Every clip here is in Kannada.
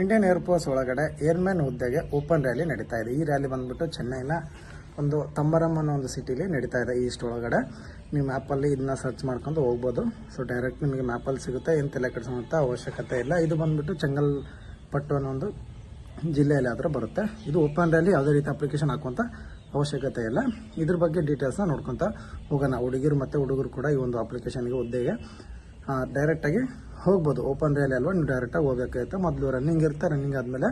ಇಂಡಿಯನ್ ಏರ್ಫೋರ್ಸ್ ಒಳಗಡೆ ಏರ್ಮ್ಯಾನ್ ಹುದ್ದೆಗೆ ಓಪನ್ ರ್ಯಾಲಿ ನಡೀತಾ ಇದೆ. ಈ ರ್ಯಾಲಿ ಬಂದ್ಬಿಟ್ಟು ಚೆನ್ನೈನ ಒಂದು ತಂಬರಂ ಅನ್ನೋ ಒಂದು ಸಿಟಿಲಿ ನಡೀತಾ ಇದೆ ಈಸ್ಟ್ ಒಳಗಡೆ. ನೀವು ಮ್ಯಾಪಲ್ಲಿ ಇದನ್ನ ಸರ್ಚ್ ಮಾಡ್ಕೊಂಡು ಹೋಗ್ಬೋದು. ಸೊ ಡೈರೆಕ್ಟ್ ನಿಮಗೆ ಮ್ಯಾಪಲ್ಲಿ ಸಿಗುತ್ತೆ. ಏನು ತಲೆ ಕೆಡಿಸೋಂಥ ಅವಶ್ಯಕತೆ ಇಲ್ಲ. ಇದು ಬಂದ್ಬಿಟ್ಟು ಚೆಂಗಲ್ಪಟ್ಟು ಅನ್ನೋ ಒಂದು ಜಿಲ್ಲೆಯಲ್ಲಿ ಆದರೂ ಬರುತ್ತೆ. ಇದು ಓಪನ್ ರ್ಯಾಲಿ, ಯಾವುದೇ ರೀತಿ ಅಪ್ಲಿಕೇಶನ್ ಹಾಕುವಂಥ ಅವಶ್ಯಕತೆ ಇಲ್ಲ. ಇದ್ರ ಬಗ್ಗೆ ಡೀಟೇಲ್ಸ್ನ ನೋಡ್ಕೊತ ಹೋಗೋಣ. ಹುಡುಗಿರು ಮತ್ತು ಹುಡುಗರು ಕೂಡ ಈ ಒಂದು ಅಪ್ಲಿಕೇಶನ್ಗೆ ಹುದ್ದೆಗೆ ಡೈರೆಕ್ಟಾಗಿ ಹೋಗ್ಬೋದು. ಓಪನ್ ರೈಲ್ ಅಲ್ವಾ? ನೀವು ಡೈರೆಕ್ಟಾಗಿ ಹೋಗ್ಬೇಕಾಗುತ್ತೆ. ಮೊದಲು ರನ್ನಿಂಗ್ ಇರುತ್ತೆ ರನ್ನಿಂಗ್ ಆದಮೇಲೆ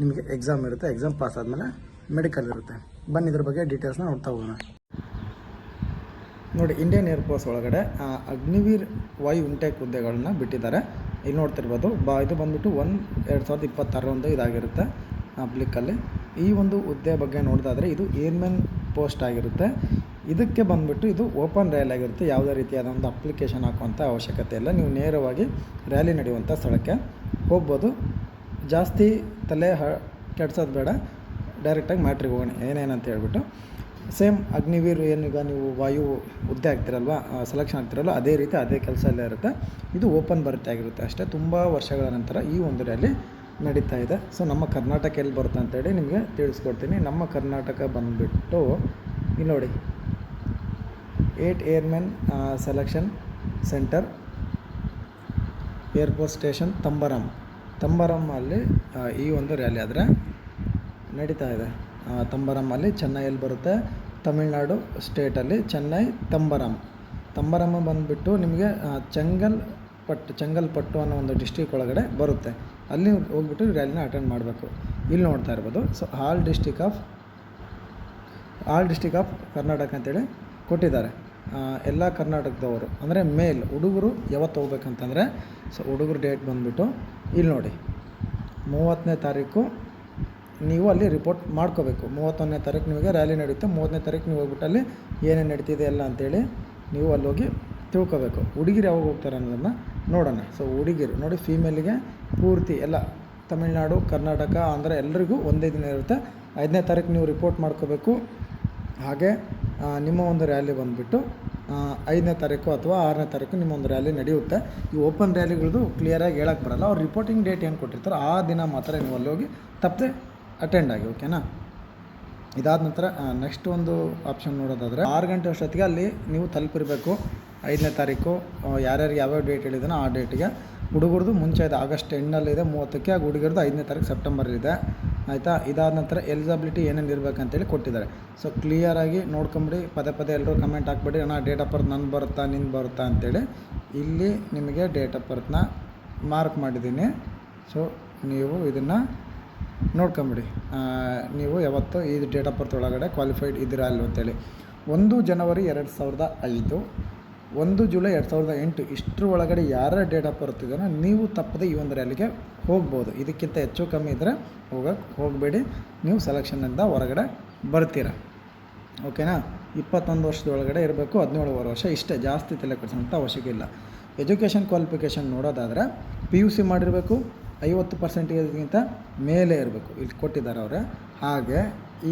ನಿಮಗೆ ಎಕ್ಸಾಮ್ ಇರುತ್ತೆ. ಎಕ್ಸಾಮ್ ಪಾಸ್ ಆದಮೇಲೆ ಮೆಡಿಕಲ್ ಇರುತ್ತೆ. ಬನ್ನಿ ಇದ್ರ ಬಗ್ಗೆ ಡೀಟೇಲ್ಸ್ನ ನೋಡ್ತಾ ಹೋಗೋಣ. ನೋಡಿ ಇಂಡಿಯನ್ ಏರ್ಫೋರ್ಸ್ ಒಳಗಡೆ ಅಗ್ನಿವೀರ್ ವಾಯು ಇಂಟೇಕ್ ಹುದ್ದೆಗಳನ್ನ ಬಿಟ್ಟಿದ್ದಾರೆ. ಇಲ್ಲಿ ನೋಡ್ತಿರ್ಬೋದು, ಬಾ, ಇದು ಬಂದ್ಬಿಟ್ಟು ಒನ್ ಎರಡು ಸಾವಿರದ ಇಪ್ಪತ್ತಾರರಂದು ಇದಾಗಿರುತ್ತೆ ಪಬ್ಲಿಕ್ಕಲ್ಲಿ ಈ ಒಂದು ಹುದ್ದೆ ಬಗ್ಗೆ ನೋಡಿದಾದರೆ ಇದು ಏರ್ಮೆನ್ ಪೋಸ್ಟ್ ಆಗಿರುತ್ತೆ. ಇದಕ್ಕೆ ಬಂದುಬಿಟ್ಟು ಇದು ಓಪನ್ ರ್ಯಾಲಿ ಆಗಿರುತ್ತೆ. ಯಾವುದೇ ರೀತಿಯಾದ ಒಂದು ಅಪ್ಲಿಕೇಶನ್ ಹಾಕುವಂಥ ಅವಶ್ಯಕತೆ ಇಲ್ಲ. ನೀವು ನೇರವಾಗಿ ರ್ಯಾಲಿ ನಡೆಯುವಂಥ ಸ್ಥಳಕ್ಕೆ ಹೋಗ್ಬೋದು. ಜಾಸ್ತಿ ತಲೆ ಹ, ಕೆಡ್ಸೋದು ಬೇಡ. ಡೈರೆಕ್ಟಾಗಿ ಮ್ಯಾಟ್ರಿಗೆ ಹೋಗೋಣ. ಏನೇನಂತ ಹೇಳ್ಬಿಟ್ಟು. ಸೇಮ್ ಅಗ್ನಿವೀರ್ ಏನೀಗ ನೀವು ವಾಯು ಹುದ್ದೆ ಆಗ್ತಿರಲ್ವ ಸೆಲೆಕ್ಷನ್ ಆಗ್ತಿರಲ್ವ ಅದೇ ರೀತಿ ಅದೇ ಕೆಲಸ ಎಲ್ಲ ಇರುತ್ತೆ. ಇದು ಓಪನ್ ಬರುತ್ತೆ ಆಗಿರುತ್ತೆ ಅಷ್ಟೇ. ತುಂಬ ವರ್ಷಗಳ ನಂತರ ಈ ಒಂದು ರ್ಯಾಲಿ ನಡೀತಾ ಇದೆ. ಸೊ, ನಮ್ಮ ಕರ್ನಾಟಕ ಎಲ್ಲಿ ಬರುತ್ತೆ ಅಂತೇಳಿ ನಿಮಗೆ ತಿಳಿಸ್ಕೊಡ್ತೀನಿ. ನಮ್ಮ ಕರ್ನಾಟಕ ಬಂದುಬಿಟ್ಟು, ಇಲ್ಲಿ ನೋಡಿ. At airmen selection centre, airport station Tambaram. ತಂಬರಮ್ಮಲ್ಲಿ ಈ ಒಂದು ರ್ಯಾಲಿ ಆದರೆ ನಡೀತಾ ಇದೆ. ತಂಬರಮ್ಮಲ್ಲಿ ಚೆನ್ನೈಯಲ್ಲಿ ಬರುತ್ತೆ. ತಮಿಳ್ನಾಡು ಸ್ಟೇಟಲ್ಲಿ ಚೆನ್ನೈ ತಂಬರಂ. ತಂಬರಂ ಬಂದುಬಿಟ್ಟು ನಿಮಗೆ ಚೆಂಗಲ್ ಪಟ್ಟು ಚೆಂಗಲ್ಪಟ್ಟು ಅನ್ನೋ ಒಂದು ಡಿಸ್ಟಿಕ್ ಒಳಗಡೆ ಬರುತ್ತೆ. ಅಲ್ಲಿ ಹೋಗ್ಬಿಟ್ಟು ರ್ಯಾಲಿನ ಅಟೆಂಡ್ ಮಾಡಬೇಕು. ಇಲ್ಲಿ ನೋಡ್ತಾ ಇರ್ಬೋದು. So all district of all district of Karnataka ಅಂತೇಳಿ ಕೊಟ್ಟಿದ್ದಾರೆ. ಎಲ್ಲ ಕರ್ನಾಟಕದವರು, ಅಂದರೆ ಮೇಲ್ ಹುಡುಗರು ಯಾವತ್ತು ಹೋಗ್ಬೇಕಂತಂದರೆ, ಸೊ ಹುಡುಗರು ಡೇಟ್ ಬಂದುಬಿಟ್ಟು ಇಲ್ಲಿ ನೋಡಿ, ಮೂವತ್ತನೇ ತಾರೀಕು ನೀವು ಅಲ್ಲಿ ರಿಪೋರ್ಟ್ ಮಾಡ್ಕೋಬೇಕು. ಮೂವತ್ತೊಂದನೇ ತಾರೀಕು ನಿಮಗೆ ರ್ಯಾಲಿ ನಡೆಯುತ್ತೆ. ಮೂವತ್ತನೇ ತಾರೀಕು ನೀವು ಹೋಗ್ಬಿಟ್ಟು ಅಲ್ಲಿ ಏನೇನು ನಡೀತಿದೆ ಎಲ್ಲ ಅಂತೇಳಿ ನೀವು ಅಲ್ಲಿ ಹೋಗಿ ತಿಳ್ಕೋಬೇಕು. ಹುಡುಗಿರು ಯಾವಾಗ ಹೋಗ್ತಾರೆ ಅನ್ನೋದನ್ನು ನೋಡೋಣ. ಸೊ ಹುಡುಗಿರು, ನೋಡಿ ಫೀಮೇಲಿಗೆ ಪೂರ್ತಿ ಎಲ್ಲ ತಮಿಳ್ನಾಡು, ಕರ್ನಾಟಕ, ಆಂಧ್ರ ಎಲ್ಲರಿಗೂ ಒಂದೇ ದಿನ ಇರುತ್ತೆ. ಐದನೇ ತಾರೀಕು ನೀವು ರಿಪೋರ್ಟ್ ಮಾಡ್ಕೋಬೇಕು. ಹಾಗೆ ನಿಮ್ಮ ಒಂದು ರ್ಯಾಲಿ ಬಂದುಬಿಟ್ಟು ಐದನೇ ತಾರೀಕು ಅಥವಾ ಆರನೇ ತಾರೀಕು ನಿಮ್ಮ ಒಂದು ರ್ಯಾಲಿ ನಡೆಯುತ್ತೆ. ಈ ಓಪನ್ ರ್ಯಾಲಿಗಳದ್ದು ಕ್ಲಿಯರಾಗಿ ಹೇಳಕ್ಕೆ ಬರಲ್ಲ. ಅವ್ರು ರಿಪೋರ್ಟಿಂಗ್ ಡೇಟ್ ಏನು ಕೊಟ್ಟಿರ್ತಾರೋ ಆ ದಿನ ಮಾತ್ರ ನೀವು ಅಲ್ಲಿ ಹೋಗಿ ತಪ್ಪದೆ ಅಟೆಂಡ್ ಆಗಿ ಓಕೆನಾ ಇದಾದ ನಂತರ ನೆಕ್ಸ್ಟ್ ಒಂದು ಆಪ್ಷನ್ ನೋಡೋದಾದರೆ, ಆರು ಗಂಟೆ ಅಷ್ಟೊತ್ತಿಗೆ ಅಲ್ಲಿ ನೀವು ತಲುಪಿರಬೇಕು. ಐದನೇ ತಾರೀಕು ಯಾರ್ಯಾರು ಯಾವ್ಯಾವ ಡೇಟ್ ಹೇಳಿದಾನೋ ಆ ಡೇಟಿಗೆ ಹುಡುಗರದು ಮುಂಚೆ ಇದೆ ಆಗಸ್ಟ್ ಎಂಡಲ್ಲಿದೆ ಮೂವತ್ತಕ್ಕೆ ಆಗ ಹುಡುಗರದು ಐದನೇ ತಾರೀಕು ಸೆಪ್ಟೆಂಬರಲ್ಲಿದೆ ಆಯಿತಾ? ಇದಾದ ನಂತರ ಎಲಿಜಿಬಿಲಿಟಿ ಏನೇನು ಇರಬೇಕಂತೇಳಿ ಕೊಟ್ಟಿದ್ದಾರೆ. ಸೊ ಕ್ಲಿಯರಾಗಿ ನೋಡ್ಕೊಂಬಿಡಿ, ಪದೇ ಪದೇ ಎಲ್ಲರೂ ಕಮೆಂಟ್ ಹಾಕ್ಬಿಡಿ. ಅಣ್ಣ ಡೇಟ್ ಆಫ್ ಬರ್ತ್ ನನ್ನ ಬರುತ್ತಾ ನಿನ್ನ ಬರುತ್ತಾ ಅಂತೇಳಿ. ಇಲ್ಲಿ ನಿಮಗೆ ಡೇಟ್ ಆಫ್ ಬರ್ತ್ನ ಮಾರ್ಕ್ ಮಾಡಿದ್ದೀನಿ. ಸೊ ನೀವು ಇದನ್ನು ನೋಡ್ಕೊಂಬಿಡಿ. ನೀವು ಯಾವತ್ತು ಈ ಡೇಟ್ ಆಫ್ ಬರ್ತ್ ಒಳಗಡೆ ಕ್ವಾಲಿಫೈಡ್ ಇದ್ದೀರಾ ಅಲ್ವ ಅಂತೇಳಿ. ಒಂದು ಜನವರಿ ಎರಡು ಸಾವಿರದ ಐದು. ಒಂದು ಜುಲೈ ಎರಡು ಸಾವಿರದ ಎಂಟು ಇಷ್ಟರ ಒಳಗಡೆ ಯಾರ ಡೇಟ್ ಆಫ್ ಬರ್ತ್ ಇದೆಯೋ ನೀವು ತಪ್ಪದೆ ಈ ಒಂದು ರ್ಯಾಲಿಗೆ ಹೋಗ್ಬೋದು. ಇದಕ್ಕಿಂತ ಹೆಚ್ಚು ಕಮ್ಮಿ ಇದ್ದರೆ ಹೋಗಕ್ಕೆ ಹೋಗಬೇಡಿ. ನೀವು ಸೆಲೆಕ್ಷನ್ನಿಂದ ಹೊರಗಡೆ ಬರ್ತೀರ. ಓಕೆನಾ ಇಪ್ಪತ್ತೊಂದು ವರ್ಷದೊಳಗಡೆ ಇರಬೇಕು, ಹದಿನೇಳುವರೆ ವರ್ಷ ಇಷ್ಟೇ, ಜಾಸ್ತಿ ತಲೆ ಕೆಡಿಸೋಂಥ ಅವಶ್ಯಕ ಇಲ್ಲ. ಎಜುಕೇಷನ್ ಕ್ವಾಲಿಫಿಕೇಷನ್ ನೋಡೋದಾದರೆ ಪಿ ಯು ಸಿ ಮಾಡಿರಬೇಕು, ಐವತ್ತು ಪರ್ಸೆಂಟೇಜ್ಗಿಂತ ಮೇಲೆ ಇರಬೇಕು, ಇಲ್ಲಿ ಕೊಟ್ಟಿದ್ದಾರೆ ಅವರೇ. ಹಾಗೆ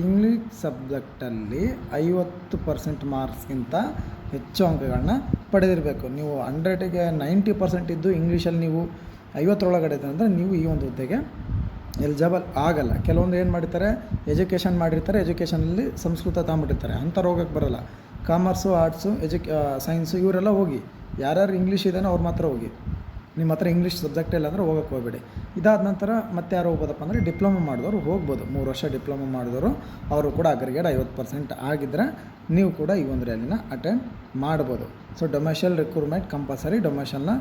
ಇಂಗ್ಲೀಷ್ ಸಬ್ಜೆಕ್ಟಲ್ಲಿ ಐವತ್ತು ಪರ್ಸೆಂಟ್ ಮಾರ್ಕ್ಸ್ಗಿಂತ ಹೆಚ್ಚು ಅಂಕಗಳನ್ನ ಪಡೆದಿರಬೇಕು. ನೀವು ಹಂಡ್ರೆಡಿಗೆ ನೈಂಟಿ ಪರ್ಸೆಂಟ್ ಇದ್ದು ಇಂಗ್ಲೀಷಲ್ಲಿ ನೀವು ಐವತ್ತರೊಳಗಡೆ ಅಂದರೆ ನೀವು ಈ ಒಂದು ಹುದ್ದೆಗೆ ಎಲಿಜಬಲ್ ಆಗಲ್ಲ. ಕೆಲವೊಂದು ಏನು ಮಾಡಿರ್ತಾರೆ ಎಜುಕೇಷನ್ ಮಾಡಿರ್ತಾರೆ ಎಜುಕೇಷನಲ್ಲಿ ಸಂಸ್ಕೃತ ತಗೊಂಬಿಟ್ಟಿರ್ತಾರೆ ಅಂಥ ರೋಗಕ್ಕೆ ಬರೋಲ್ಲ. ಕಾಮರ್ಸು ಆರ್ಟ್ಸು ಎಜುಕೇ ಸೈನ್ಸು ಇವರೆಲ್ಲ ಹೋಗಿ, ಯಾರ್ಯಾರು ಇಂಗ್ಲೀಷ್ ಇದೇನೋ ಅವ್ರು ಮಾತ್ರ ಹೋಗಿ. ನಿಮ್ಮ ಹತ್ರ ಇಂಗ್ಲೀಷ್ ಸಬ್ಜೆಕ್ಟ್ ಇಲ್ಲ ಅಂದರೆ ಹೋಗಕ್ಕೆ ಹೋಗಬೇಡಿ. ಇದಾದ ನಂತರ ಮತ್ತೆ ಯಾರು ಹೋಗ್ಬೋದಪ್ಪ ಅಂದರೆ ಡಿಪ್ಲೊಮೊ ಮಾಡಿದವರು ಹೋಗ್ಬೋದು. ಮೂರು ವರ್ಷ ಡಿಪ್ಲೊಮೊ ಮಾಡಿದವರು, ಅವರು ಕೂಡ ಅಗ್ರಿಗೇಡ್ ಐವತ್ತು ಪರ್ಸೆಂಟ್ ಆಗಿದ್ದರೆ ನೀವು ಕೂಡ ಈ ಒಂದು ರ್ಯಾಲಿನ ಅಟೆಂಡ್ ಮಾಡ್ಬೋದು. ಸೊ ಡೊಮೆಷಲ್ ರಿಕ್ರೂಟ್ಮೆಂಟ್ ಕಂಪಲ್ಸರಿ ಡೊಮೆಷಲ್ನ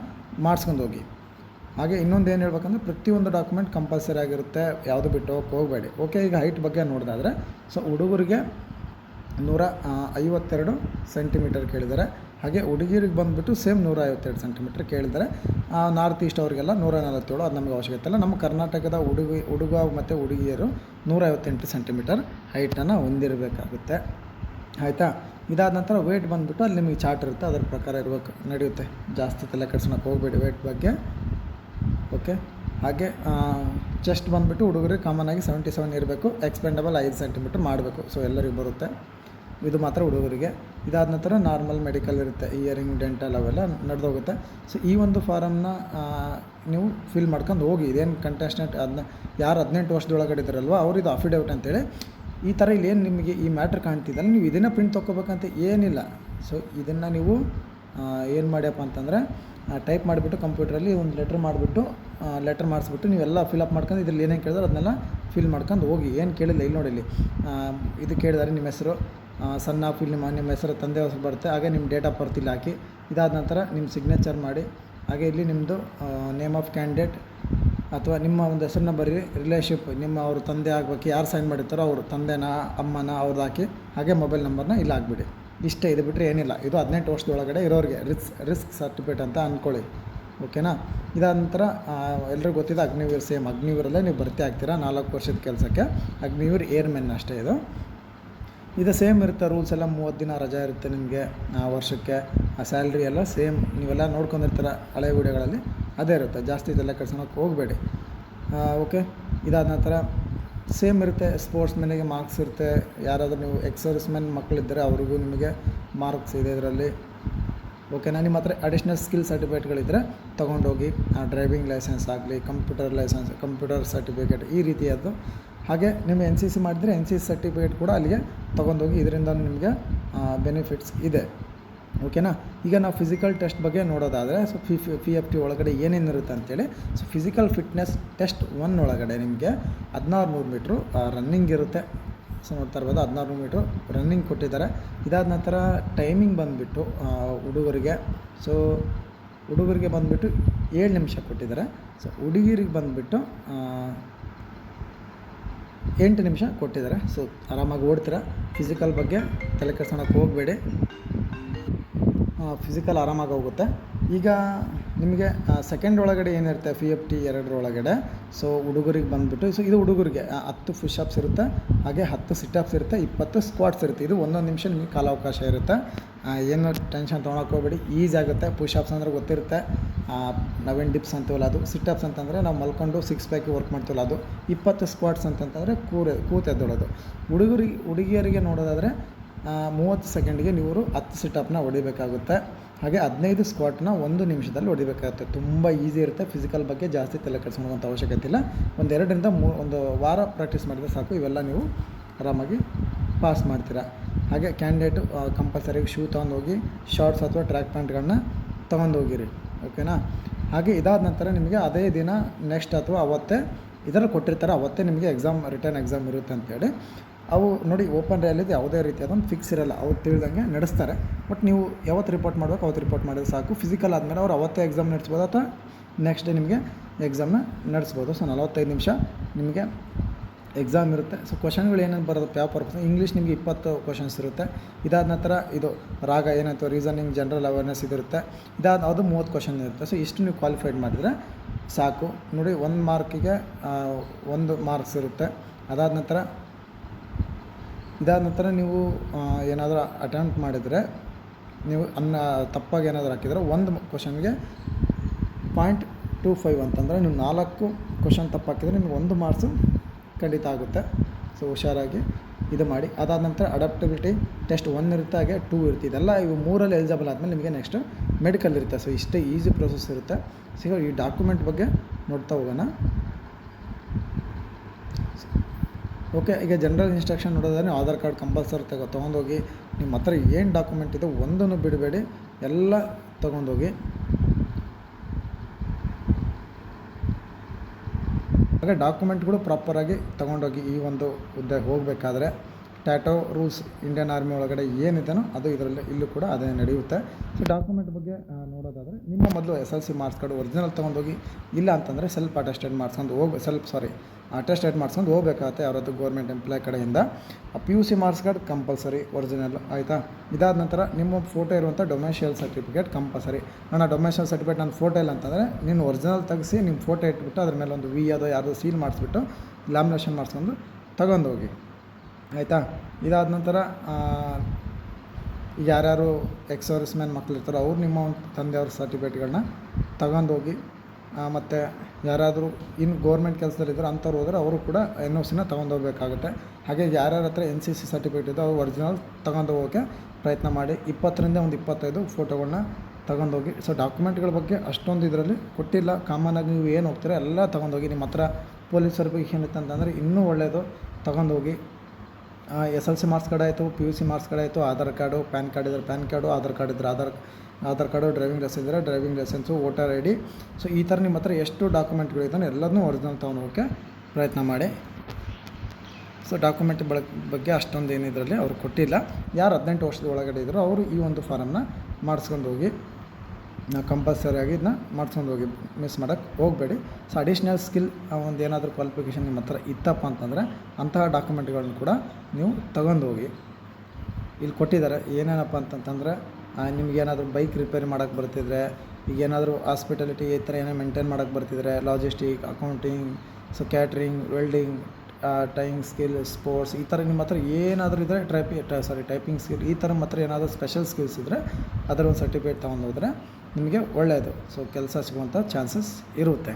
ಮಾಡಿಸ್ಕೊಂಡು ಹೋಗಿ. ಹಾಗೆ ಇನ್ನೊಂದು ಏನು ಹೇಳ್ಬೇಕಂದ್ರೆ ಪ್ರತಿಯೊಂದು ಡಾಕ್ಯುಮೆಂಟ್ ಕಂಪಲ್ಸರಿ ಆಗಿರುತ್ತೆ. ಯಾವುದು ಬಿಟ್ಟು ಹೋಗಕ್ಕೆ ಹೋಗಬೇಡಿ. ಓಕೆ ಈಗ ಹೈಟ್ ಬಗ್ಗೆ ನೋಡಿದಾದ್ರೆ ಸೊ ಹುಡುಗರಿಗೆ ನೂರ ಐವತ್ತೆರಡು ಸೆಂಟಿಮೀಟರ್ ಕೇಳಿದ್ದಾರೆ ಹಾಗೆ ಹುಡುಗಿರಿಗೆ ಬಂದುಬಿಟ್ಟು ಸೇಮ್ ನೂರ ಐವತ್ತೆರಡು ಸೆಂಟಿಮೀಟ್ರ್ ಕೇಳಿದರೆ ನಾರ್ತ್ ಈಸ್ಟ್ ಅವರಿಗೆಲ್ಲ ನೂರ ನಲವತ್ತೇಳು ಅದು ನಮಗೆ ಅವಶ್ಯಕತೆ ಇಲ್ಲ. ನಮ್ಮ ಕರ್ನಾಟಕದ ಹುಡುಗಿ ಹುಡುಗ ಮತ್ತು ಹುಡುಗಿಯರು ನೂರ ಐವತ್ತೆಂಟು ಸೆಂಟಿಮೀಟರ್ ಹೈಟನ್ನು ಹೊಂದಿರಬೇಕಾಗುತ್ತೆ. ಆಯಿತಾ? ಇದಾದ ನಂತರ ವೇಟ್ ಬಂದುಬಿಟ್ಟು ಅಲ್ಲಿ ನಿಮಗೆ ಚಾರ್ಟ್ ಇರುತ್ತೆ. ಅದರ ಪ್ರಕಾರ ಇರಬೇಕು ನಡೆಯುತ್ತೆ. ಜಾಸ್ತಿ ತಲೆ ಕೆಡ್ಸೋಕ್ಕೆ ಹೋಗಬೇಡಿ ವೇಟ್ ಬಗ್ಗೆ. ಓಕೆ ಹಾಗೆ ಚೆಸ್ಟ್ ಬಂದುಬಿಟ್ಟು ಹುಡುಗರಿಗೆ ಕಾಮನ್ ಆಗಿ ಸೆವೆಂಟಿ ಸೆವೆನ್ ಇರಬೇಕು. ಎಕ್ಸ್ಪೆಂಡಬಲ್ ಐದು ಸೆಂಟಿಮೀಟ್ರ್ ಮಾಡಬೇಕು. ಸೊ ಎಲ್ಲರಿಗೂ ಬರುತ್ತೆ. ಇದು ಮಾತ್ರ ಹುಡುಗರಿಗೆ. ಇದಾದ ನಂತರ ನಾರ್ಮಲ್ ಮೆಡಿಕಲ್ ಇರುತ್ತೆ ಇಯರಿಂಗ್ ಡೆಂಟಲ್ ಅವೆಲ್ಲ ನಡೆದೋಗುತ್ತೆ. ಸೊ ಈ ಒಂದು ಫಾರಮ್ನ ನೀವು ಫಿಲ್ ಮಾಡ್ಕೊಂಡು ಹೋಗಿ, ಇದೇನು ಕಂಟೆಸ್ಟೆಂಟ್ ಅದನ್ನ ಯಾರು ಹದಿನೆಂಟು ವರ್ಷದೊಳಗಡೆ ಇದ್ದಾರಲ್ವ ಅವ್ರಿದು ಅಫಿಡೇವಿಟ್ ಅಂತೇಳಿ, ಈ ಥರ ಇಲ್ಲಿ ಏನು ನಿಮಗೆ ಈ ಮ್ಯಾಟ್ರ್ ಕಾಣ್ತಿದ್ದಲ್ಲ ನೀವು ಇದನ್ನು ಪ್ರಿಂಟ್ ತೊಗೋಬೇಕಂತ ಏನಿಲ್ಲ. ಸೊ ಇದನ್ನು ನೀವು ಏನು ಮಾಡ್ಯಪ್ಪ ಅಂತಂದರೆ ಟೈಪ್ ಮಾಡಿಬಿಟ್ಟು ಕಂಪ್ಯೂಟ್ರಲ್ಲಿ ಒಂದು ಲೆಟ್ರ್ ಮಾಡಿಬಿಟ್ಟು ಲೆಟ್ರ್ ಮಾಡಿಸ್ಬಿಟ್ಟು ನೀವೆಲ್ಲ ಫಿಲಪ್ ಮಾಡ್ಕೊಂಡು ಇದ್ರಲ್ಲಿ ಏನೇನು ಕೇಳಿದ್ರೆ ಅದನ್ನೆಲ್ಲ ಫಿಲ್ ಮಾಡ್ಕೊಂಡು ಹೋಗಿ. ಏನು ಕೇಳಿಲ್ಲ, ಇಲ್ಲಿ ನೋಡಿಲ್ಲಿ ಇದು ಕೇಳಿದಾರೆ, ನಿಮ್ಮ ಹೆಸರು ಆ, ಸಣ್ಣ ಫಿಲ್ ನಿಮ್ಮ ಹೆಸರು ತಂದೆ ಹೆಸರು ಬರುತ್ತೆ ಹಾಗೆ ನಿಮ್ಮ ಡೇಟ್ ಆಫ್ ಬರ್ತ್ ಇಲ್ಲಿ ಹಾಕಿ. ಇದಾದ ನಂತರ ನಿಮ್ಮ ಸಿಗ್ನೇಚರ್ ಮಾಡಿ. ಹಾಗೆ ಇಲ್ಲಿ ನಿಮ್ಮದು ನೇಮ್ ಆಫ್ ಕ್ಯಾಂಡಿಡೇಟ್ ಅಥವಾ ನಿಮ್ಮ ಒಂದು ಹೆಸರನ್ನ ಬರೀರಿ ರಿಲೇಶಿಪ್ ನಿಮ್ಮ ಅವ್ರ ತಂದೆ ಆಗಬೇಕು ಯಾರು ಸೈನ್ ಮಾಡಿರ್ತಾರೋ ಅವ್ರ ತಂದೆನ ಅಮ್ಮನ ಅವ್ರದ್ದು ಹಾಕಿ ಹಾಗೆ ಮೊಬೈಲ್ ನಂಬರ್ನ ಇಲ್ಲಿ ಹಾಕ್ಬಿಡಿ. ಇಷ್ಟೇ ಇದು ಬಿಟ್ಟರೆ ಏನಿಲ್ಲ. ಇದು ಹದಿನೆಂಟು ವರ್ಷದೊಳಗಡೆ ಇರೋರಿಗೆ ರಿಸ್ ರಿಸ್ಕ್ ಸರ್ಟಿಫಿಕೇಟ್ ಅಂತ ಅಂದ್ಕೊಳ್ಳಿ ಓಕೆನಾ ಇದಾದ ನಂತರ ಎಲ್ಲರಿಗೂ ಗೊತ್ತಿದೆ ಅಗ್ನಿವೀರ್ ಸೇಮ್ ಅಗ್ನಿವೀರಲ್ಲೇ ನೀವು ಭರ್ತಿ ಆಗ್ತೀರಾ ನಾಲ್ಕು ವರ್ಷದ ಕೆಲಸಕ್ಕೆ? ಅಗ್ನಿವೀರ್ ಏರ್ಮೆನ್ ಅಷ್ಟೇ ಇದು. ಇದು ಸೇಮ್ ಇರುತ್ತೆ ರೂಲ್ಸ್ ಎಲ್ಲ ಮೂವತ್ತು ದಿನ ರಜಾ ಇರುತ್ತೆ ನಿಮಗೆ, ಆ ವರ್ಷಕ್ಕೆ. ಆ ಸ್ಯಾಲ್ರಿ ಎಲ್ಲ ಸೇಮ್ ನೀವೆಲ್ಲ ನೋಡ್ಕೊಂಡಿರ್ತೀರ ಹಳೆ ವೀಡಿಯೋಗಳಲ್ಲಿ, ಅದೇ ಇರುತ್ತೆ, ಜಾಸ್ತಿ ಇದೆಲ್ಲ ಕಳ್ಸೋಕ್ಕೆ ಹೋಗಬೇಡಿ. ಓಕೆ ಇದಾದ ನಂತರ ಸೇಮ್ ಇರುತ್ತೆ ಸ್ಪೋರ್ಟ್ಸ್ ಮೆನಿಗೆ ಮಾರ್ಕ್ಸ್ ಇರುತ್ತೆ, ಯಾರಾದರೂ ನೀವು ಎಕ್ಸರ್ಸ್ ಮೆನ್ ಮಕ್ಕಳಿದ್ದರೆ ಅವ್ರಿಗೂ ನಿಮಗೆ ಮಾರ್ಕ್ಸ್ ಇದೆ ಇದರಲ್ಲಿ. ಓಕೆನಾ ನಿಮ್ಮ ಹತ್ರ ಅಡಿಷ್ನಲ್ ಸ್ಕಿಲ್ ಸರ್ಟಿಫಿಕೇಟ್ಗಳಿದ್ದರೆ ತೊಗೊಂಡೋಗಿ ಡ್ರೈವಿಂಗ್ ಲೈಸೆನ್ಸ್ ಆಗಲಿ ಕಂಪ್ಯೂಟರ್ ಲೈಸೆನ್ಸ್ ಕಂಪ್ಯೂಟರ್ ಸರ್ಟಿಫಿಕೇಟ್ ಈ ರೀತಿಯದ್ದು ಹಾಗೆ ನಿಮ್ಮ ಎನ್ ಸಿ ಸಿ ಮಾಡಿದರೆ ಎನ್ ಸಿ ಸಿ ಸರ್ಟಿಫಿಕೇಟ್ ಕೂಡ ಅಲ್ಲಿಗೆ ತೊಗೊಂಡೋಗಿ ಇದರಿಂದ ನಿಮಗೆ ಬೆನಿಫಿಟ್ಸ್ ಇದೆ. ಓಕೆನಾ ಈಗ ನಾವು ಫಿಸಿಕಲ್ ಟೆಸ್ಟ್ ಬಗ್ಗೆ ನೋಡೋದಾದರೆ ಸೊ ಫಿ ಫಿ ಎಫ್ ಟಿ ಒಳಗಡೆ ಏನೇನು ಇರುತ್ತೆ ಅಂತೇಳಿ so physical fitness test one ಒಳಗಡೆ ನಿಮಗೆ ಹದಿನಾರು ನೂರು ಮೀಟ್ರು ರನ್ನಿಂಗ್ ಇರುತ್ತೆ. ಸೊ ನೋಡ್ತಾ ಇರ್ಬೋದು ಹದಿನಾರು ಮೀಟ್ರು ರನ್ನಿಂಗ್ ಕೊಟ್ಟಿದ್ದಾರೆ. ಇದಾದ ನಂತರ ಟೈಮಿಂಗ್ ಬಂದುಬಿಟ್ಟು ಹುಡುಗರಿಗೆ ಸೊ ಹುಡುಗರಿಗೆ ಬಂದುಬಿಟ್ಟು ಏಳು ನಿಮಿಷ ಕೊಟ್ಟಿದ್ದಾರೆ. ಸೊ ಹುಡುಗಿರಿಗೆ ಬಂದುಬಿಟ್ಟು ಎಂಟು ನಿಮಿಷ ಕೊಟ್ಟಿದ್ದಾರೆ. ಸೊ ಆರಾಮಾಗಿ ಓಡ್ತೀರಾ? ಫಿಸಿಕಲ್ ಬಗ್ಗೆ ತಲೆ ಕೆಡ್ಸೋಣಕ್ಕೆ ಹೋಗಬೇಡಿ. ಫಿಸಿಕಲ್ ಆರಾಮಾಗಿ ಹೋಗುತ್ತೆ. ಈಗ ನಿಮಗೆ ಸೆಕೆಂಡ್ ಒಳಗಡೆ ಏನಿರುತ್ತೆ? ಪಿ ಎಫ್ ಟಿ ಎರಡರ ಒಳಗಡೆ. ಸೊ ಹುಡುಗರಿಗೆ ಬಂದುಬಿಟ್ಟು ಸೊ ಇದು ಹುಡುಗರಿಗೆ ಹತ್ತು ಹತ್ತು ಅಪ್ಸ್ ಇರುತ್ತೆ, ಹಾಗೆ ಹತ್ತು ಸಿಟಪ್ಸ್ ಇರುತ್ತೆ, ಇಪ್ಪತ್ತು ಸ್ಕ್ವಾಟ್ಸ್ ಇರುತ್ತೆ. ಇದು ಒಂದೊಂದು ನಿಮಿಷ ನಿಮಗೆ ಕಾಲಾವಕಾಶ ಇರುತ್ತೆ. ಏನು ಟೆನ್ಷನ್ ತೊಗೊಳಕ್ಕೆ ಹೋಗ್ಬೇಡಿ. ಈಸಿ ಆಗುತ್ತೆ. ಅಪ್ಸ್ ಅಂದರೆ ಗೊತ್ತಿರುತ್ತೆ. ನವೆನ್ ಡಿಪ್ಸ್ ಅಂತೀವಲ್ಲ ಅದು. ಸಿಟಪ್ಸ್ ಅಂತಂದರೆ ನಾವು ಮಲ್ಕೊಂಡು ಸಿಕ್ಸ್ ಪ್ಯಾಕ್ ವರ್ಕ್ ಮಾಡ್ತೀವಲ್ಲ ಅದು. ಇಪ್ಪತ್ತು ಸ್ಕ್ವಾಟ್ಸ್ ಅಂತಂತಂದರೆ ಕೂರೆ, ಕೂತು ಎದ್ದೊಳೋದು. ಹುಡುಗರಿಗೆ, ಹುಡುಗಿಯರಿಗೆ ನೋಡೋದಾದರೆ ಮೂವತ್ತು ಸೆಕೆಂಡಿಗೆ ನೀವು ಹತ್ತು ಸಿಟಪ್ನ ಹೊಡಿಬೇಕಾಗುತ್ತೆ. ಹಾಗೆ ಹದಿನೈದು ಸ್ಕ್ವಾಟ್ನ ಒಂದು ನಿಮಿಷದಲ್ಲಿ ಹೊಡಿಬೇಕಾಗುತ್ತೆ. ತುಂಬ ಈಸಿ ಇರುತ್ತೆ. ಫಿಸಿಕಲ್ ಬಗ್ಗೆ ಜಾಸ್ತಿ ತಲೆ ಕೆಡಿಸ್ಕೊಳ್ಳುವಂಥ ಅವಶ್ಯಕತೆ ಇಲ್ಲ. ಒಂದು ಎರಡರಿಂದ ಮೂ, ಒಂದು ವಾರ ಪ್ರಾಕ್ಟೀಸ್ ಮಾಡಿದರೆ ಸಾಕು. ಇವೆಲ್ಲ ನೀವು ಆರಾಮಾಗಿ ಪಾಸ್ ಮಾಡ್ತೀರಾ. ಹಾಗೆ ಕ್ಯಾಂಡಿಡೇಟು ಕಂಪಲ್ಸರಿ ಶೂ ತೊಗೊಂಡು ಹೋಗಿ ಶಾರ್ಟ್ಸ್ ಅಥವಾ ಟ್ರ್ಯಾಕ್ ಪ್ಯಾಂಟ್ಗಳನ್ನ ತೊಗೊಂಡು ಹೋಗಿರಿ ಓಕೆನಾ ಹಾಗೆ ಇದಾದ ನಂತರ ನಿಮಗೆ ಅದೇ ದಿನ ನೆಕ್ಸ್ಟ್ ಅಥವಾ ಅವತ್ತೇ, ಇದರಲ್ಲಿ ಕೊಟ್ಟಿರ್ತಾರೆ, ಅವತ್ತೇ ನಿಮಗೆ ಎಕ್ಸಾಮ್ ರಿಟರ್ನ್ ಎಕ್ಸಾಮ್ ಇರುತ್ತೆ ಅಂತೇಳಿ. ಅವು ನೋಡಿ ಓಪನ್ ರ್ಯಾಲಿದು ಯಾವುದೇ ರೀತಿಯಾದೊಂದು ಫಿಕ್ಸ್ ಇರಲ್ಲ. ಅವ್ರು ತಿಳಿದಂಗೆ ನಡೆಸ್ತಾರೆ. ಬಟ್ ನೀವು ಯಾವತ್ತು ರಿಪೋರ್ಟ್ ಮಾಡಬೇಕು, ಅವತ್ತು ರಿಪೋರ್ಟ್ ಮಾಡಿದ್ರೆ ಸಾಕು. ಫಿಸಿಕಲ್ ಆದಮೇಲೆ ಅವ್ರು ಅವತ್ತೇ ಎಕ್ಸಾಮ್ ನಡೆಸ್ಬೋದು ಅಥವಾ ನೆಕ್ಸ್ಟ್ ಡೇ ನಿಮಗೆ ಎಕ್ಸಾಮ್ನ ನಡೆಸ್ಬೋದು. ಸೊ ನಲವತ್ತೈದು ನಿಮಿಷ ನಿಮಗೆ ಎಕ್ಸಾಮ್ ಇರುತ್ತೆ. ಸೊ ಕ್ವಶನ್ಗಳು ಏನೇನು ಬರೋದು ಪೇಪರ್ ಇಂಗ್ಲೀಷ್ ನಿಮಗೆ ಇಪ್ಪತ್ತು ಕ್ವಶನ್ಸ್ ಇರುತ್ತೆ. ಇದಾದ ನಂತರ ಇದು ರಾಗ ಏನಾಯ್ತು ರೀಸನಿಂಗ್ ಜನರಲ್ ಅವೇರ್ನೆಸ್ ಇದಿರುತ್ತೆ. ಇದಾದ ಅದು ಮೂವತ್ತು ಕ್ವಶನ್ ಇರುತ್ತೆ. ಸೊ ಇಷ್ಟು ನೀವು ಕ್ವಾಲಿಫೈಡ್ ಮಾಡಿದರೆ ಸಾಕು. ನೋಡಿ, ಒಂದು ಮಾರ್ಕಿಗೆ ಒಂದು ಮಾರ್ಕ್ಸ್ ಇರುತ್ತೆ. ಅದಾದ ನಂತರ ಇದಾದ ನಂತರ ನೀವು ಏನಾದರೂ ಅಟೆಂಪ್ಟ್ ಮಾಡಿದರೆ ನೀವು ಅನ್ನ, ತಪ್ಪಾಗಿ ಏನಾದರೂ ಹಾಕಿದರೆ ಒಂದು ಕ್ವಶನ್ಗೆ ಪಾಯಿಂಟ್ ಟೂ ಫೈವ್ ಅಂತಂದರೆ ನೀವು ನಾಲ್ಕು ಕ್ವಶನ್ ತಪ್ಪಾಕಿದರೆ ನಿಮ್ಗೆ ಒಂದು ಮಾರ್ಕ್ಸು ಖಂಡಿತ ಆಗುತ್ತೆ. ಸೊ ಹುಷಾರಾಗಿ ಇದು ಮಾಡಿ. ಅದಾದ ನಂತರ ಅಡಾಪ್ಟಬಿಲಿಟಿ ಟೆಸ್ಟ್ ಒನ್ ಇರುತ್ತೆ, ಹಾಗೆ ಟೂ ಇರುತ್ತೆ. ಇದೆಲ್ಲ ಇವು ಮೂರಲ್ಲಿ ಎಲಿಜಿಬಲ್ ಆದಮೇಲೆ ನಿಮಗೆ ನೆಕ್ಸ್ಟ್ ಮೆಡಿಕಲ್ ಇರುತ್ತೆ. ಸೊ ಇಷ್ಟೇ ಈಸಿ ಪ್ರೊಸೆಸ್ ಇರುತ್ತೆ. ಸೊ ಈ ಡಾಕ್ಯುಮೆಂಟ್ ಬಗ್ಗೆ ನೋಡ್ತಾ ಹೋಗೋಣ. ಓಕೆ, ಈಗ ಜನರಲ್ ಇನ್ಸ್ಟ್ರಕ್ಷನ್ ನೋಡೋದಾದ್ರೆ ಆಧಾರ್ ಕಾರ್ಡ್ ಕಂಪಲ್ಸರಿ ತಗೋ, ತೊಗೊಂಡೋಗಿ ನಿಮ್ಮ ಹತ್ರ ಏನು ಡಾಕ್ಯುಮೆಂಟ್ ಇದೆ ಒಂದನ್ನು ಬಿಡಬೇಡಿ, ಎಲ್ಲ ತೊಗೊಂಡೋಗಿ. ಹಾಗೆ ಡಾಕ್ಯುಮೆಂಟ್ಗಳು ಪ್ರಾಪರಾಗಿ ತೊಗೊಂಡೋಗಿ ಈ ಒಂದು ಹುದ್ದೆ ಹೋಗಬೇಕಾದ್ರೆ ಟ್ಯಾಟೋ ರೂಲ್ಸ್ ಇಂಡಿಯನ್ ಆರ್ಮಿ ಒಳಗಡೆ ಏನಿದೆನೋ ಅದು ಇದರಲ್ಲಿ ಇಲ್ಲೂ ಕೂಡ ಅದೇ ನಡೆಯುತ್ತೆ. ಸೊ ಡಾಕ್ಯುಮೆಂಟ್ ಬಗ್ಗೆ ನೋಡೋದಾದರೆ ನಿಮ್ಮ ಮೊದಲು S L C marks card original ತೊಗೊಂಡೋಗಿ, ಇಲ್ಲ ಅಂತಂದರೆ ಸೆಲ್ಫ್ ಅಟೆಸ್ಟೆಡ್ ಮಾಡ್ಸ್ಕೊಂಡು ಹೋಗಿ ಸೆಲ್ಫ್ ಸಾರಿ ಅಟೆಸ್ಟೆಡ್ ಮಾಡ್ಸ್ಕೊಂಡು ಹೋಗ್ಬೇಕಾಗತ್ತೆ ಯಾರಾದರೂ ಗೌರ್ಮೆಂಟ್ ಎಂಪ್ಲಾಯ್ ಕಡೆಯಿಂದ. P U C marks card compulsory original ಆಯಿತಾ? ಇದಾದ ನಂತರ ನಿಮ್ಮ ಫೋಟೋ ಇರುವಂಥ ಡೊಮೆನ್ಷಿಯಲ್ ಸರ್ಟಿಫಿಕೇಟ್ ಕಂಪಲ್ಸರಿ ನನ್ನ ಡೊಮೆನ್ಷಿಯಲ್ ಸರ್ಟಿಫಿಕೇಟ್ ನನ್ನ ಫೋಟೋ ಇಲ್ಲ ಅಂತಂದರೆ ನೀನು ಒರಿಜಿನಲ್ ತೆಗೆಸಿ ನಿಮ್ಮ ಫೋಟೋ ಇಟ್ಬಿಟ್ಟು ಅದ್ರ ಮೇಲೆ ಒಂದು ವಿ ಅದೋ ಯಾರ್ದೋ ಸೀಲ್ ಮಾಡಿಸ್ಬಿಟ್ಟು ಲ್ಯಾಮಿನೇಷನ್ ಮಾಡಿಸ್ಕೊಂಡು ತಗೊಂಡೋಗಿ ಆಯಿತಾ? ಇದಾದ ನಂತರ ಆ, ಯಾರ್ಯಾರು ಎಕ್ಸ್ ಸರ್ವಿಸ್ ಮ್ಯಾನ್ ಮಕ್ಕಳಿರ್ತಾರೋ ಅವ್ರು ನಿಮ್ಮ ತಂದೆಯವ್ರ ಸರ್ಟಿಫಿಕೇಟ್ಗಳನ್ನ ತಗೊಂಡೋಗಿ ಮತ್ತು ಯಾರಾದರೂ ಇನ್ನು ಗೌರ್ಮೆಂಟ್ ಕೆಲಸದಲ್ಲಿದ್ದರೆ ಅಂಥವ್ರು ಹೋದರೆ ಅವರು ಕೂಡ ಎನ್ ಒ ಸಿನ ತೊಗೊಂಡೋಗ್ಬೇಕಾಗುತ್ತೆ ಹಾಗೆ ಯಾರ್ಯಾರ ಹತ್ರ ಎನ್ ಸಿ ಸಿ ಸರ್ಟಿಫಿಕೇಟ್ ಇದೆ ಅವ್ರು ಒರಿಜಿನಲ್ ತಗೊಂಡು ಹೋಗೋಕ್ಕೆ ಪ್ರಯತ್ನ ಮಾಡಿ. ಇಪ್ಪತ್ತರಿಂದ ಒಂದು ಇಪ್ಪತ್ತೈದು ಫೋಟೋಗಳನ್ನ ತಗೊಂಡೋಗಿ ಸೊ ಡಾಕ್ಯುಮೆಂಟ್ಗಳ ಬಗ್ಗೆ ಅಷ್ಟೊಂದು ಇದರಲ್ಲಿ ಕೊಟ್ಟಿಲ್ಲ. ಕಾಮನಾಗಿ ನೀವು ಏನು ಹೋಗ್ತೀರ ಎಲ್ಲ ತಗೊಂಡೋಗಿ ನಿಮ್ಮ ಹತ್ರ ಪೊಲೀಸ್ ಏನಿತ್ತು ಅಂತಂದರೆ ಇನ್ನೂ ಒಳ್ಳೆಯದು ತಗೊಂಡೋಗಿ S L C marks card ಆಯಿತು P U C marks card ಆಯಿತು, ಆಧಾರ್ ಕಾರ್ಡು, ಪ್ಯಾನ್ ಕಾರ್ಡ್ ಇದ್ದರೆ ಪ್ಯಾನ್ ಕಾರ್ಡು, ಆಧಾರ್ ಕಾರ್ಡ್ ಇದ್ದರೆ Aadhaar Aadhaar card driving licence ಇದ್ದರೆ driving licence voter I D so ಈ ಥರ ನಿಮ್ಮ ಹತ್ರ ಎಷ್ಟು ಡಾಕ್ಯುಮೆಂಟ್ಗಳಿದ್ದಾನೆ ಎಲ್ಲದನ್ನೂ ಒರಿಜಿನಲ್ ತೊಗೊಂಡೋಗೋಕ್ಕೆ ಪ್ರಯತ್ನ ಮಾಡಿ. ಸೊ ಡಾಕ್ಯುಮೆಂಟ್ ಬಳ, ಬಗ್ಗೆ ಅಷ್ಟೊಂದು ಏನಿದ್ರಲ್ಲಿ ಅವ್ರು ಕೊಟ್ಟಿಲ್ಲ. ಯಾರು ಹದಿನೆಂಟು ವರ್ಷದ ಒಳಗಡೆ ಇದ್ದರೂ ಅವರು ಈ ಒಂದು ಫಾರಮ್ನ ಮಾಡಿಸ್ಕೊಂಡು ಹೋಗಿ ಕಂಪಲ್ಸರಿಯಾಗಿ ಇದನ್ನ ಮಾಡ್ಸ್ಕೊಂಡು ಹೋಗಿ ಮಿಸ್ ಮಾಡೋಕ್ಕೆ ಹೋಗಬೇಡಿ. ಸೊ ಅಡಿಷ್ನಲ್ ಸ್ಕಿಲ್ ಒಂದು ಏನಾದರೂ ಕ್ವಾಲಿಫಿಕೇಷನ್ ನಿಮ್ಮ ಹತ್ರ ಇತ್ತಪ್ಪ ಅಂತಂದರೆ ಅಂತಹ ಡಾಕ್ಯುಮೆಂಟ್ಗಳನ್ನು ಕೂಡ ನೀವು ತಗೊಂಡು ಹೋಗಿ. ಇಲ್ಲಿ ಕೊಟ್ಟಿದ್ದಾರೆ, ಏನೇನಪ್ಪ ಅಂತಂತಂದರೆ ನಿಮ್ಗೇನಾದರೂ ಬೈಕ್ ರಿಪೇರಿ ಮಾಡೋಕ್ಕೆ ಬರ್ತಿದ್ರೆ, ಈಗ ಏನಾದರೂ ಹಾಸ್ಪಿಟಾಲಿಟಿ ಈ ಥರ ಏನೋ ಮೇಂಟೈನ್ ಮಾಡೋಕ್ಕೆ ಬರ್ತಿದ್ರೆ logistic accounting so catering welding timing skill sports ಈ ಥರ ನಿಮ್ಮ ಹತ್ರ ಏನಾದರೂ ಇದ್ದರೆ ಟ್ರೈಪಿ ಸಾರಿ ಟೈಪಿಂಗ್ ಸ್ಕಿಲ್ ಈ ಥರ ನಿಮ್ಮ ಹತ್ರ ಏನಾದರೂ ಸ್ಪೆಷಲ್ ಸ್ಕಿಲ್ಸ್ ಇದ್ದರೆ ಅದರ ಒಂದು ಸರ್ಟಿಫಿಕೇಟ್ ತೊಗೊಂಡು ನಿಮಗೆ ಒಳ್ಳೆಯದು ಸೊ ಕೆಲಸ ಸಿಗುವಂಥ ಚಾನ್ಸಸ್ ಇರುತ್ತೆ.